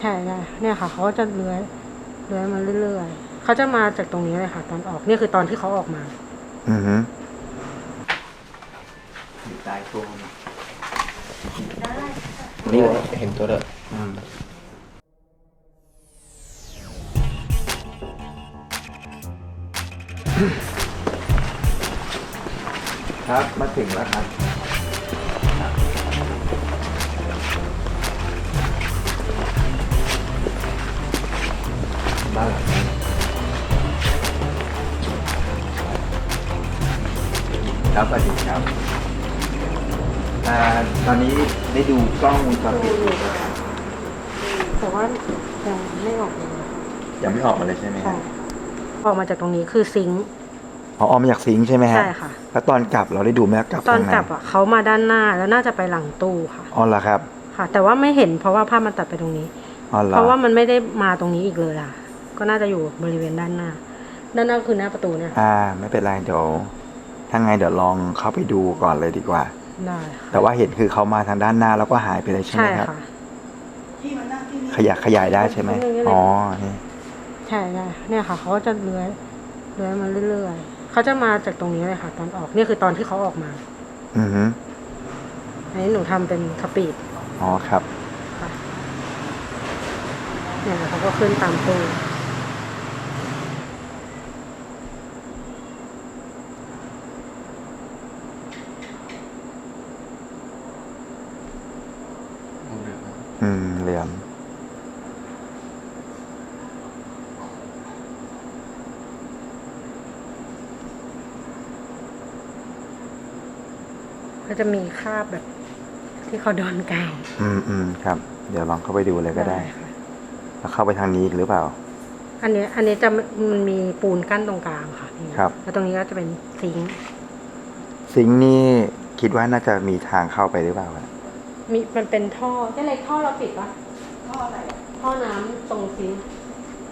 ใช่ใช่เนี่ยค่ะเขาก็จะเลื้อยเลื้อยมาเรื่อยๆเขาจะมาจากตรงนี้เลยค่ะ ตอนออกนี่คือตอนที่เขาออกมา อือฮึอยู่ใต้โต๊ะนี่เห็นตัวเด้ออืมครับ มาถึงแล้วครับ บ้านหลังนี้ครับสวัสดีครับอ่าตอนนี้ได้ดูกล้องวงจรปิดอยู่นะครับแต่ว่ายังไม่ออกเลยยังไม่ออกมาเลยใช่ไหมใช่ฮะออกมาจากตรงนี้คือซิงค์ อ๋อออกมาจากซิงค์ใช่ไหมฮะใช่ค่ะ แล้วตอนกลับเราได้ดูไหมกลับตอนทางไหกลับอะเขามาด้านหน้าแล้วน่าจะไปหลังตู้ค่ะ อ๋อเหรอครับค่ะ แต่ว่าไม่เห็นเพราะว่าภาพมันตัดไปตรงนี้ อ๋อเหรอเพราะว่ามันไม่ได้มาตรงนี้อีกเลยอะ ก็น่าจะอยู่บริเวณด้านหน้า ด้านหน้าคือหน้าประตูเนี่ยอ่า ไม่เป็นไรเดี๋ยวถ้าไงเดี๋ยวลองเข้าไปดูก่อนเลยดีกว่า ได้ค่ะแต่ว่าเห็นคือเขามาทางด้านหน้าแล้วก็หายไปเลยใช่ไหใช่มครับ ค่ะขยับขยายได้ใช่ไหมอ๋อนี่ใช่ใช่เนี่ยค่ะเขาก็จะเลื้อยเลื้อยมาเรื่อยๆเขาจะมาจากตรงนี้เลยค่ะ ตอนออกนี่คือตอนที่เขาออกมาอือฮึอันนี้หนูทำเป็นสปีดอ๋อครับค่ะเนี่ยเขาก็ขึ้นตามตู้ อืมเหลี่ยม ก็จะมีคราบแบบที่เขาโดนกาวอืมอืมครับ เดี๋ยวลองเข้าไปดูเลยก็ได้ ค่ะแล้วเข้าไปทางนี้อีกหรือเปล่า อันนี้อันนี้จะมันมีปูนกั้นตรงกลางค่ะพี่ครับ แล้วตรงนี้ก็จะเป็นซิงค์ซิงค์นี่คิดว่าน่าจะมีทางเข้าไปหรือเปล่าอะมีมันเป็นท่อแค่เล็กท่อเราปิดปะท่ออะไรอะท่อน้ำตรงซิงค์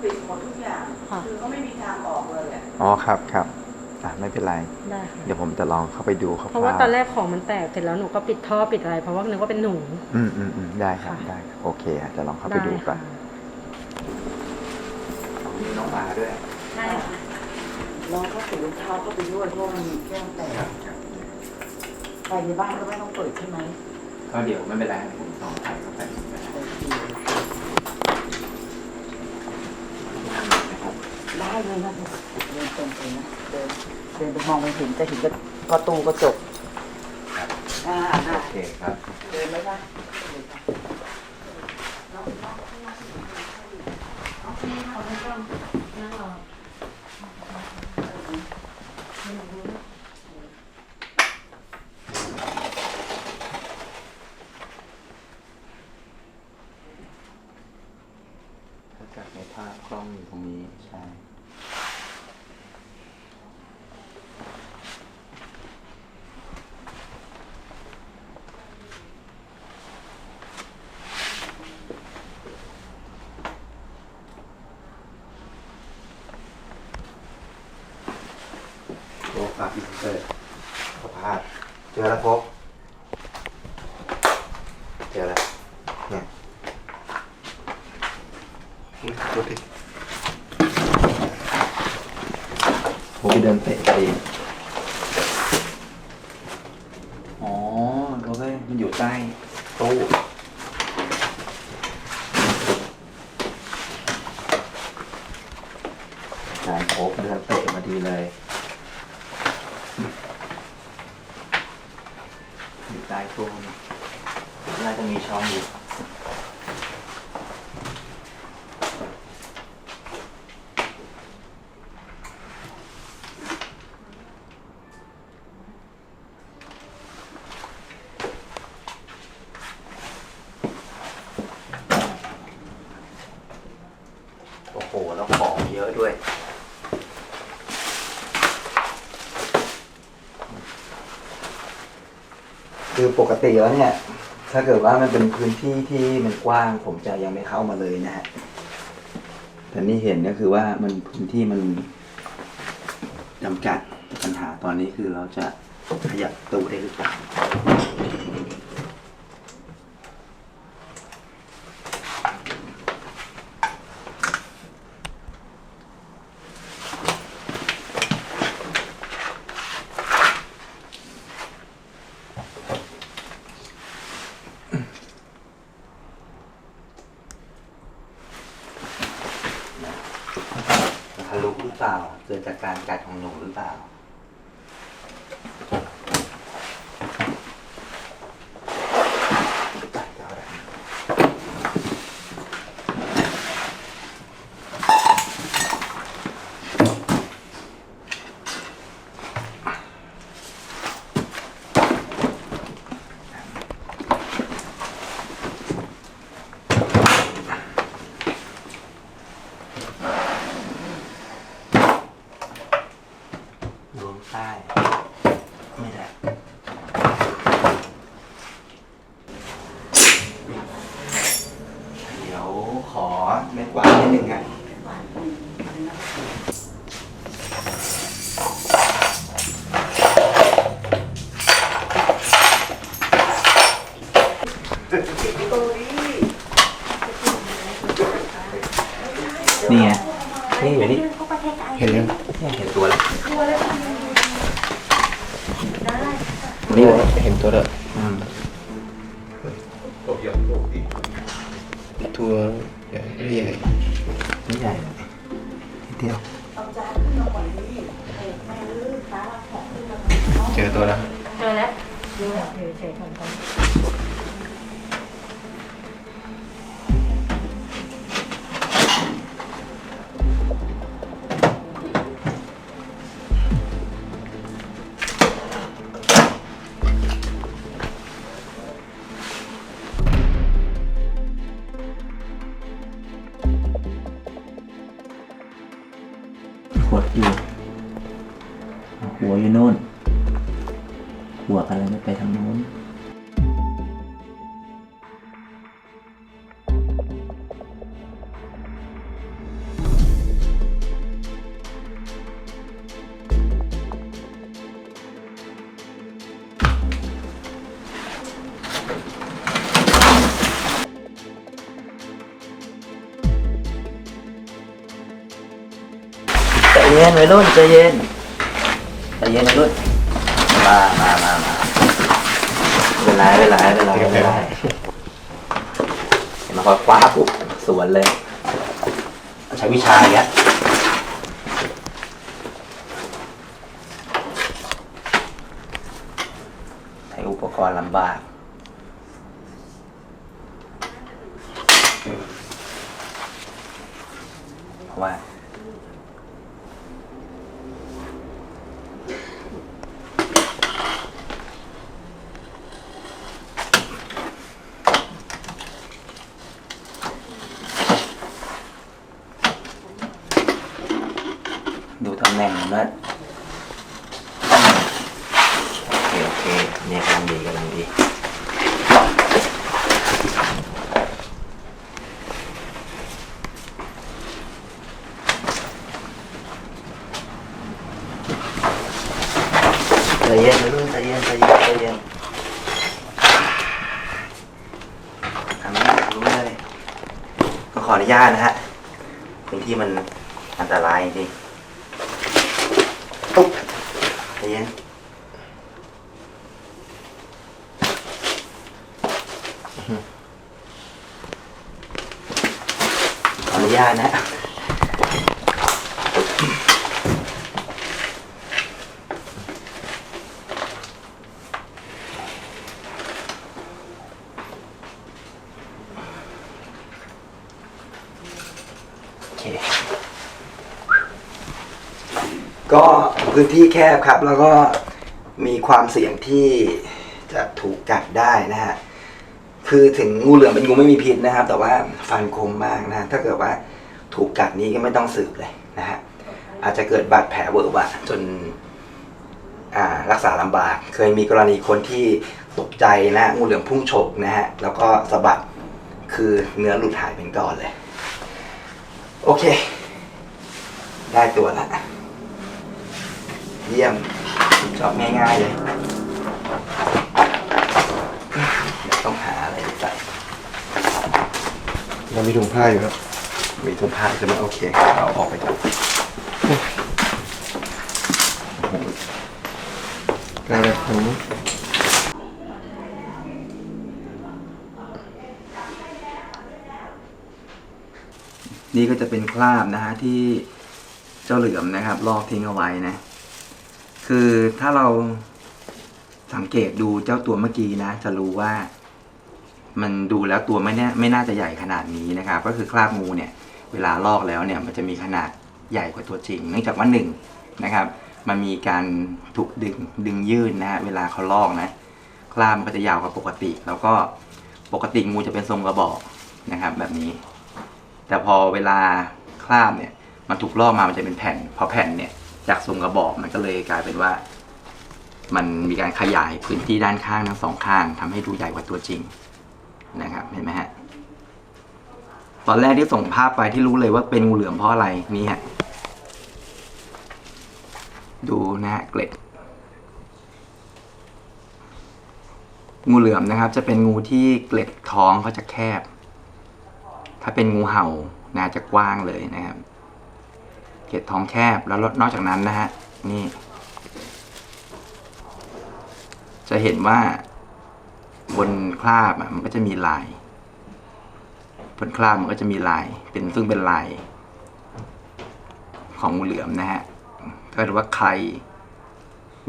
ปิดหมดทุกอย่าง ค่ะ คือก็ไม่มีทางออกเลยอะอ๋อครับครับ อะไม่เป็นไร ได้ค่ะเดี๋ยวผมจะลองเข้าไปดูคร่าวๆเพราะว่าตอนแรกของมันแตกเสร็จแล้วหนูก็ปิดท่อปิดอะไร เพราะว่านึกว่าเป็นหนู อืมอืมอืมได้ครับค่ะ ได้ครับโอเคฮะจะลองเข้าไปดูก่อนค่ะมีน้องหมาด้วยใช่น้องก็ถือรองเท้าเข้าไปด้วยเพราะมันมีเครื่องแตกไปในบ้านก็ไม่ต้องเปิดใช่ไหมก็เดี๋ยวไม่เป็นไรผมลองไปเข้าไป โอเค ได้เลยนะเดินตรงไปนะเดินเดินไปมองไปเห็นจะเห็นกับประตูกระจกอ่าได้โอเคครับเดินไหมคะ ถ้าจากในภาพกล้องอยู่ตรงนี้ใช่ มาพิเสิร์ขอพาดเจอแล้วพบเจอแล้วเนี่ยดูดิผมไปเดินเตะไปเองอ๋อเขาเลยมันอยู่ใต้ตู้นายโคบเดินเตะมาดีเลย อยู่ใต้ตู้น่าจะมีช่องอยู่โอ้โห แล้วของเยอะด้วย คือปกติแล้วเนี่ย ถ้าเกิดว่ามันเป็นพื้นที่ที่มันกว้าง ผมจะยังไม่เข้ามาเลยนะฮะแต่นี่เห็นก็คือว่ามันพื้นที่มันจำกัดปัญหาตอนนี้คือเราจะขยับตู้ได้หรือเปล่า ลุหรือ เปล่า เกิดจากการกัดของหนูหรือเปล่า ล้วงใต้ไม่ได้เดี๋ยว ขอเม็ดกวาดนิดนึงอะนี่ไงนี่อยู่นี่เห็นยังเนี่ยเห็นตัวแล้ว นี่เลยเห็นตัวละอืมตัว หัวอยู่โน่น หัวอะไรไม่ไปทางโน้นใจเย็นวัยรุ่นใจเย็น ใจเย็นวัยรุ่นมามามามาเวลาเวลาเวลาเวลาเห็นมาพอยคว้าปุ๊บสวนเลย ใช้วิชาอย่างเงี้ยใช้อุปกรณ์ลำบากเพราะว่า ดูตำแหน่งนะโอเค โอเค เนี่ยกำลังดีกำลังดี ใจเย็นนะลูกใจเย็นใจเย็นใจเย็นทำนี้รู้เลยต้องขออนุญาตนะฮะพื้นที่มันอันตรายจริงตุ๊บใจเย็นขออนุญาตนะ ก็พื้นที่แคบครับ แล้วก็มีความเสี่ยงที่จะถูกกัดได้นะฮะคือถึงงูเหลือมเป็นงูไม่มีพิษนะครับ แต่ว่าฟันคมมากนะถ้าเกิดว่าถูกกัดนี้ก็ไม่ต้องสืบเลยนะฮะอาจจะเกิดบาดแผลเวอะหวะจนรักษาลำบาก เคยมีกรณีคนที่ตกใจนะงูเหลือมพุ่งฉกนะฮะแล้วก็สะบัดคือเนื้อหลุดหายเป็นก้อนเลย โอเค ได้ตัวละ เยี่ยมชอบง่ายๆเลยเดี๋ยวต้องหาอะไรใส่เรามีถุงผ้าอยู่ครับ มีถุงผ้าใช่ไหมโอเคเอาออกไปก่อนได้เลยถุงนี่ก็จะเป็นคราบนะฮะที่เจ้าเหลือมนะครับ ลอกทิ้งเอาไว้นะ คือถ้าเราสังเกตดูเจ้าตัวเมื่อกี้นะ จะรู้ว่า มันดูแล้วตัวไม่แน่ไม่น่าจะใหญ่ขนาดนี้นะครับ ก็คือคราบงูเนี่ย เวลาลอกแล้วเนี่ยมันจะมีขนาดใหญ่กว่าตัวจริง เนื่องจากว่าหนึ่งนะครับ มันมีการถูกดึงดึงยื่นนะฮะเวลาเขาลอกนะ คราบมันก็จะยาวกว่าปกติ แล้วก็ปกติงูจะเป็นทรงกระบอกนะครับ แบบนี้ แต่พอเวลาคราบเนี่ย มันถูกลอกมามันจะเป็นแผ่น พอแผ่นเนี่ย จากทรงกระบอกมันก็เลยกลายเป็นว่า มันมีการขยายพื้นที่ด้านข้างทั้งสองข้างทำให้ดูใหญ่กว่าตัวจริงนะครับเห็นไหมฮะตอนแรกที่ส่งภาพไปที่รู้เลยว่าเป็นงูเหลือมเพราะอะไรนี่ฮะดูนะฮะเกล็ด งูเหลือมนะครับ จะเป็นงูที่เกล็ดท้องเขาจะแคบ ถ้าเป็นงูเห่านะจะกว้างเลยนะครับ เกล็ดท้องแคบแล้วนอกจากนั้นนะฮะนี่ จะเห็นว่าบนคราบมันก็จะมีลายบนคราบมันก็จะมีลาย เป็นซึ่งเป็นลาย ของงูเหลือมนะฮะก็ถือว่าใคร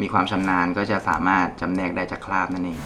มีความชำนาญก็จะสามารถจำแนกได้จากคราบนั่นเอง